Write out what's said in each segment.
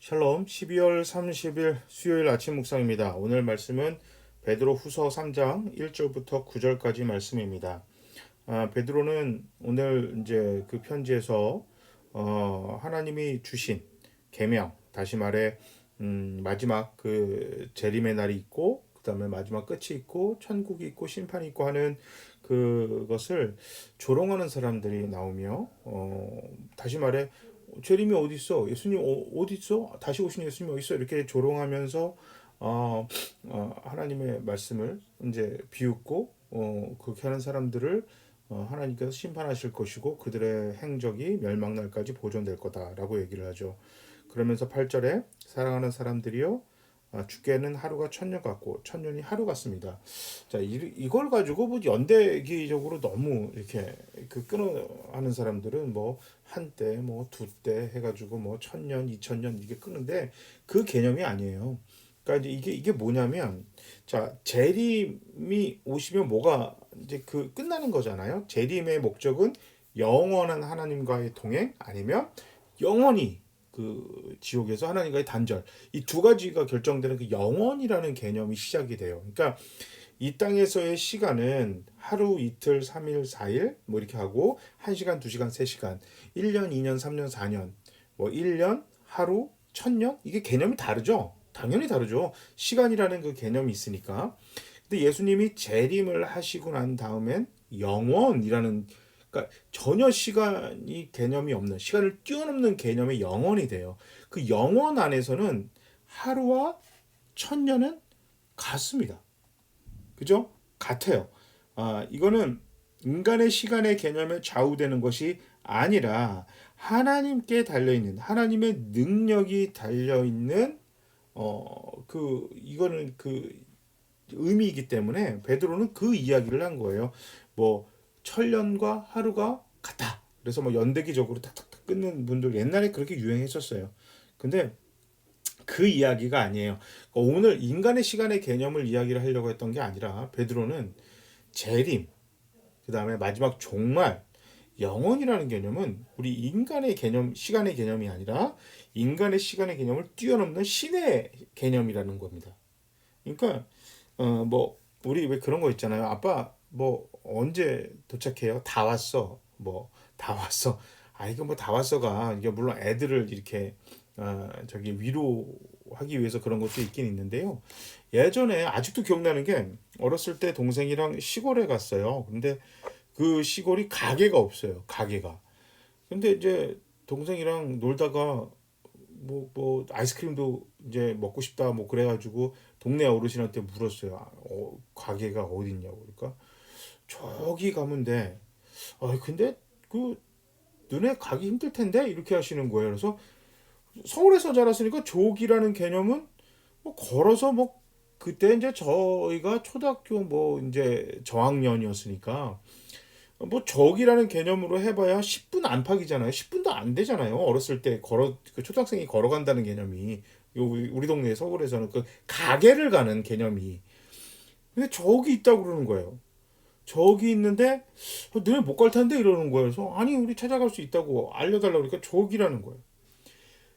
샬롬 12월 30일 수요일 아침 묵상입니다. 오늘 말씀은 베드로 후서 3장 1절부터 9절까지 말씀입니다. 아, 베드로는 오늘 이제 그 편지에서 어, 하나님이 주신 계명 다시 말해 음, 마지막 그 재림의 날이 있고 그다음에 마지막 끝이 있고 천국이 있고 심판이 있고 하는 그것을 조롱하는 사람들이 나오며 어, 다시 말해 재림이 어디 있어? 예수님 어, 디 있어? 다시 오신 예수님 어디 있어? 이렇게 조롱하면서 어, 어, 하나님의 말씀을 이제 비웃고 어, 그렇게 하는 사람들을 어, 하나님께서 심판하실 것이고 그들의 행적이 멸망날까지 보존될 거다라고 얘기를 하죠. 그러면서 8절에 사랑하는 사람들이요 아, 죽게는 하루가 천년 같고 천년이 하루 같습니다. 자, 이, 이걸 가지고 뭐 연대기적으로 너무 이렇게 그 끊어하는 사람들은 뭐 한때 뭐 두 때 해가지고 뭐 천년, 이천년 이게 끊는데 그 개념이 아니에요. 그러니까 이제 이게 이게 뭐냐면 자 재림이 오시면 뭐가 이제 그 끝나는 거잖아요. 재림의 목적은 영원한 하나님과의 동행 아니면 영원히 그 지옥에서 하나님과의 단절 이 두 가지가 결정되는 그 영원이라는 개념이 시작이 돼요. 그러니까 이 땅에서의 시간은 하루, 이틀, 삼일, 사일 뭐 이렇게 하고 한시간두시간세시간일년이년삼년사년뭐1년 하루, 천년 이게 개념이 다르죠. 당연히 다르죠. 시간이라는 그 개념이 있으니까. 근데 예수님이 재림을 하시고 난 다음엔 영원이라는 그러니까 전혀 시간이 개념이 없는 시간을 뛰어넘는 개념의 영원이 돼요. 그 영원 안에서는 하루와 천년은 같습니다. 그죠? 같아요. 아, 이거는 인간의 시간의 개념에 좌우되는 것이 아니라 하나님께 달려 있는 하나님의 능력이 달려 있는 어 그 이거는 그 의미이기 때문에 베드로는 그 이야기를 한 거예요. 뭐 천년과 하루가 같다. 그래서 뭐 연대기적으로 탁탁탁 끊는 분들 옛날에 그렇게 유행했었어요. 근데 그 이야기가 아니에요. 그러니까 오늘 인간의 시간의 개념을 이야기를 하려고 했던 게 아니라 베드로는 재림, 그 다음에 마지막 종말, 영원이라는 개념은 우리 인간의 개념, 시간의 개념이 아니라 인간의 시간의 개념을 뛰어넘는 신의 개념이라는 겁니다. 그러니까 어 뭐 우리 왜 그런 거 있잖아요. 아빠 뭐 언제 도착해요? 다 왔어. 뭐 다 왔어. 아 이거 뭐 다 왔어가 이게 물론 애들을 이렇게 어, 저기 위로하기 위해서 그런 것도 있긴 있는데요. 예전에 아직도 기억나는 게 어렸을 때 동생이랑 시골에 갔어요. 근데 그 시골이 가게가 없어요. 가게가. 근데 이제 동생이랑 놀다가 뭐, 뭐, 아이스크림도 이제 먹고 싶다, 뭐, 그래가지고, 동네 어르신한테 물었어요. 아, 어, 가게가 어디 있냐고. 그러니까, 저기 가면 돼. 아 근데 그 눈에 가기 힘들 텐데 이렇게 하시는 거예요. 그래서 서울에서 자랐으니까 조기라는 개념은 뭐 걸어서 뭐 그때 이제 저희가 초등학교 뭐 이제 저학년이었으니까 뭐 적이라는 개념으로 해봐야 10분 안팎이잖아요. 10분도 안 되잖아요. 어렸을 때 걸어 그 초등학생이 걸어간다는 개념이 우리 동네 서울에서는 그 가게를 가는 개념이 근데 저기 있다고 그러는 거예요. 저기 있는데 어, 너네 못 갈 텐데 이러는 거예요. 그래서 아니 우리 찾아갈 수 있다고 알려달라고 그러니까 저기라는 거예요.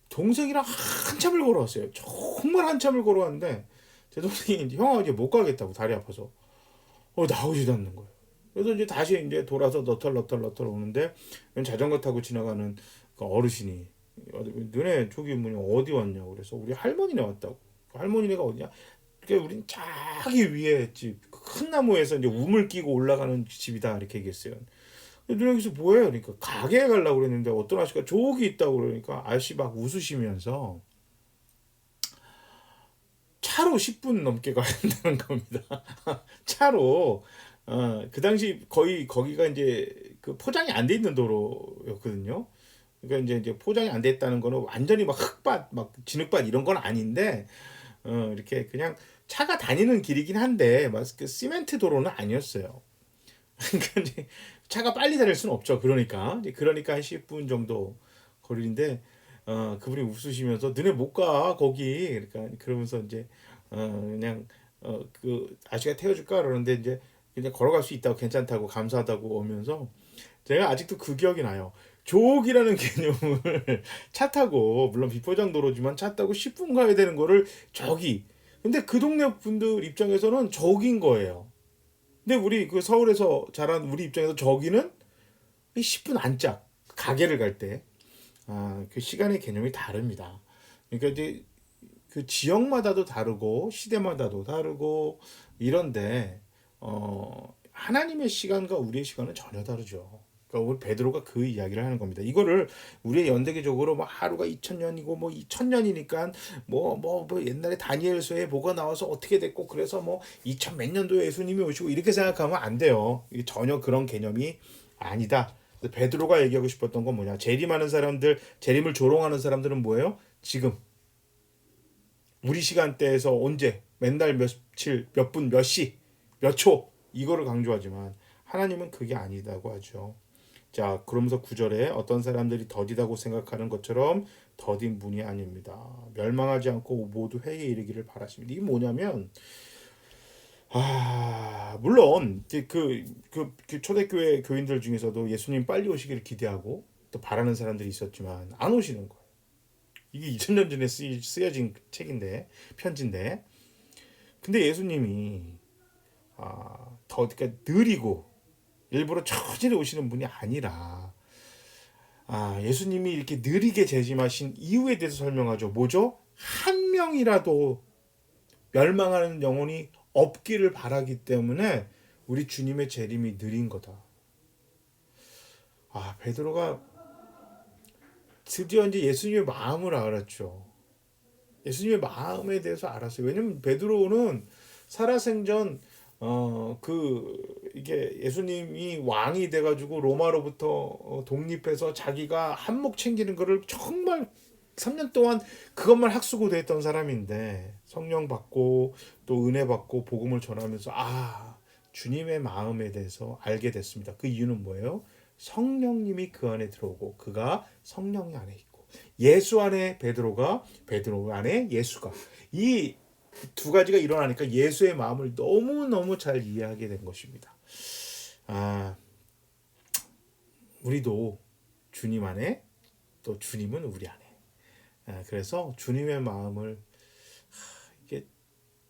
동생이랑 한참을 걸어왔어요. 정말 한참을 걸어왔는데 제 동생이 이제 형아 이제 못 가겠다고 다리 아파서 어 나오지도 않는 거예요. 그래서 이제 다시 이제 돌아서 너털 너털 너털 오는데 자전거 타고 지나가는 그 어르신이 너네 저기 뭐냐 어디 왔냐고 그래서 우리 할머니네 왔다고 할머니네가 어디냐 그러니까 우린 저기 위에 집 큰 나무에서 이제 우물 끼고 올라가는 집이다 이렇게 얘기했어요. 누나 여기서 뭐해요? 그러니까 가게에 가려고 그랬는데 어떤 아저씨가 저기 있다고 그러니까 아저씨 막 웃으시면서 차로 10분 넘게 가야 된다는 겁니다. 차로 어, 그 당시 거의 거기가 이제 그 포장이 안 돼 있는 도로였거든요. 그러니까 이제 이제 포장이 안 됐다는 거는 완전히 막 흙밭, 막 진흙밭 이런 건 아닌데 어, 이렇게 그냥 차가 다니는 길이긴 한데 막그 시멘트 도로는 아니었어요. 그러니까 차가 빨리 다닐 수는 없죠. 그러니까 그러니까 한 10분 정도 거리인데 어 그분이 웃으시면서 너네 못 가 거기 그러니까 그러면서 이제 어 그냥 어 그 아저씨가 태워줄까 그러는데 이제 그냥 걸어갈 수 있다고 괜찮다고 감사하다고 오면서 제가 아직도 그 기억이 나요. 조옥이라는 개념을 차 타고 물론 비포장 도로지만 차 타고 10분 가야 되는 거를 저기 근데 그 동네 분들 입장에서는 저기인 거예요. 근데 우리 그 서울에서 자란 우리 입장에서 저기는 10분 안짝 가게를 갈 때 아, 그 시간의 개념이 다릅니다. 그러니까 이제 그 지역마다도 다르고 시대마다도 다르고 이런데 어 하나님의 시간과 우리의 시간은 전혀 다르죠. 그러니까 우리 베드로가 그 이야기를 하는 겁니다. 이거를 우리의 연대기적으로 뭐 하루가 2000년이고 뭐 2000년이니까 뭐뭐 뭐 옛날에 다니엘서에 뭐가 나와서 어떻게 됐고 그래서 뭐 2000 몇 년도에 예수님이 오시고 이렇게 생각하면 안 돼요. 이게 전혀 그런 개념이 아니다. 베드로가 얘기하고 싶었던 건 뭐냐? 재림하는 사람들, 재림을 조롱하는 사람들은 뭐예요? 지금 우리 시간대에서 언제 맨날 며칠, 몇 분, 몇 시, 몇 초 이거를 강조하지만 하나님은 그게 아니다고 하죠. 자, 그러면서 구절에 어떤 사람들이 더디다고 생각하는 것처럼 더딘 분이 아닙니다. 멸망하지 않고 모두 회개에 이르기를 바라십니다. 이게 뭐냐면 아, 물론 그, 그, 그, 그 초대교회 교인들 중에서도 예수님 빨리 오시기를 기대하고 또 바라는 사람들이 있었지만 안 오시는 거예요. 이게 2000년 전에 쓰, 쓰여진 책인데 편지인데 근데 예수님이 아, 더 그러니까 느리고 일부러 천천히 오시는 분이 아니라 아, 예수님이 이렇게 느리게 재림하신 이유에 대해서 설명하죠. 뭐죠? 한 명이라도 멸망하는 영혼이 없기를 바라기 때문에 우리 주님의 재림이 느린 거다. 아, 베드로가 드디어 이제 예수님의 마음을 알았죠. 예수님의 마음에 대해서 알았어요. 왜냐면 베드로는 살아생전 어 그 이게 예수님이 왕이 돼가지고 로마로부터 어, 독립해서 자기가 한몫 챙기는 거를 정말 3년 동안 그것만 학수고대했던 사람인데 성령 받고 또 은혜 받고 복음을 전하면서 아 주님의 마음에 대해서 알게 됐습니다. 그 이유는 뭐예요? 성령님이 그 안에 들어오고 그가 성령이 안에 있고 예수 안에 베드로가 베드로 안에 예수가 이 두 가지가 일어나니까 예수의 마음을 너무 너무 잘 이해하게 된 것입니다. 아 우리도 주님 안에 또 주님은 우리 안에 아, 그래서 주님의 마음을 이게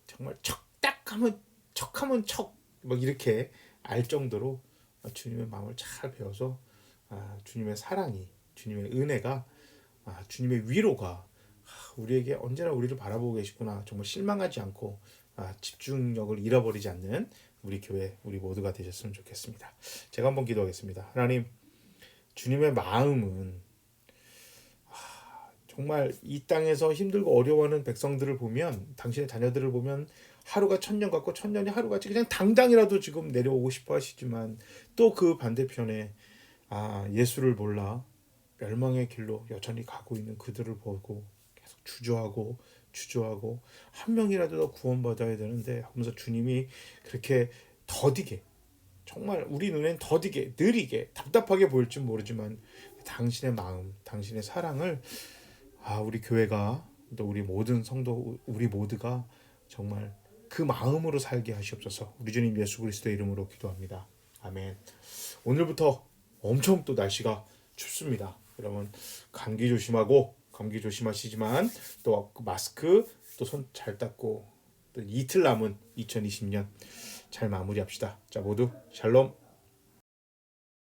정말 척딱하면 척하면 척 막 이렇게 알 정도로 주님의 마음을 잘 배워서 아, 주님의 사랑이 주님의 은혜가 아, 주님의 위로가 우리에게 언제나 우리를 바라보고 계시구나 정말 실망하지 않고 집중력을 잃어버리지 않는 우리 교회 우리 모두가 되셨으면 좋겠습니다. 제가 한번 기도하겠습니다. 하나님 주님의 마음은 정말 이 땅에서 힘들고 어려워하는 백성들을 보면 당신의 자녀들을 보면 하루가 천년 같고 천년이 하루같이 그냥 당장이라도 지금 내려오고 싶어 하시지만 또 그 반대편에 아 예수를 몰라 멸망의 길로 여전히 가고 있는 그들을 보고 주저하고 주저하고 한 명이라도 더 구원받아야 되는데 하면서 주님이 그렇게 더디게 정말 우리 눈엔 더디게 느리게 답답하게 보일지 모르지만 당신의 마음 당신의 사랑을 아, 우리 교회가 또 우리 모든 성도 우리 모두가 정말 그 마음으로 살게 하시옵소서. 우리 주님 예수 그리스도의 이름으로 기도합니다. 아멘. 오늘부터 엄청 또 날씨가 춥습니다. 여러분 감기 조심하고 감기 조심하시지만 또 마스크 또 손 잘 닦고 또 이틀 남은 2020년 잘 마무리합시다. 자 모두 샬롬.